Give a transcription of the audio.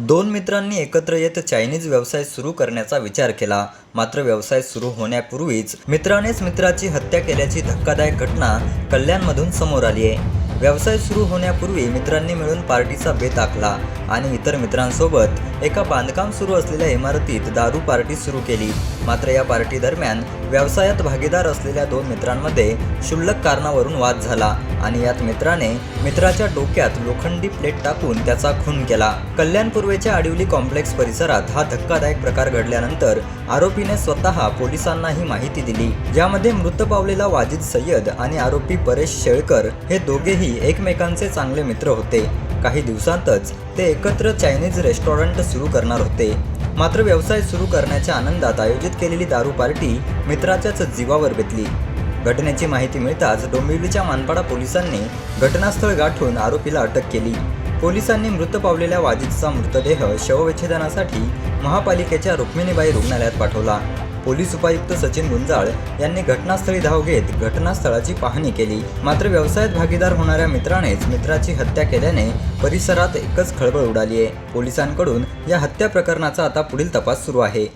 दोन मित्रांनी एकत्र येत चायनीज व्यवसाय सुरू करण्याचा विचार केला. मात्र व्यवसाय सुरू होण्यापूर्वीच मित्रानेच मित्राची हत्या केल्याची धक्कादायक घटना कल्याणमधून समोर आली आहे. व्यवसाय सुरू होण्यापूर्वी मित्रांनी मिळून पार्टीचा बेत आखला. आणि इतर मित्रांसोबत एका बांधकाम सुरू असलेल्या इमारतीत दारू पार्टी सुरू केली. मात्र या पार्टी दरम्यान व्यवसायात भागीदार असलेल्या दोन मित्रांमध्ये क्षुल्लक कारणावरून वाद झाला आणि यात मित्राने मित्राच्या डोक्यात लोखंडी प्लेट टाकून त्याचा खून केला. कल्याण पूर्वेच्या आडिवली कॉम्प्लेक्स परिसरात हा धक्कादायक प्रकार घडल्यानंतर आरोपीने स्वतः पोलिसांना ही माहिती दिली. ज्यामध्ये मृत पावलेला वाजिद सय्यद आणि आरोपी परेश शेळकर हे दोघेही एकमेकांचे चांगले मित्र होते. काही दिवसांतच ते एकत्र चायनीज रेस्टॉरंट सुरू करणार होते. मात्र व्यवसाय सुरू करण्याच्या आनंदात आयोजित केलेली दारू पार्टी मित्राच्याच जीवावर बेतली. घटनेची माहिती मिळताच डोंबिवलीच्या मानपाडा पोलिसांनी घटनास्थळ गाठून आरोपीला अटक केली. पोलिसांनी मृत पावलेल्या वाजिदचा मृतदेह शवविच्छेदनासाठी महापालिकेच्या रुक्मिणीबाई रुग्णालयात पाठवला. पोलीस उपायुक्त सचिन गुंजाळ यांनी घटनास्थळी धाव घेत घटनास्थळाची पाहणी केली. मात्र व्यवसायात भागीदार होणाऱ्या मित्रानेच मित्राची हत्या केल्याने परिसरात एकच खळबळ उडाली आहे पोलिसांकडून या हत्या प्रकरणाचा आता पुढील तपास सुरू आहे.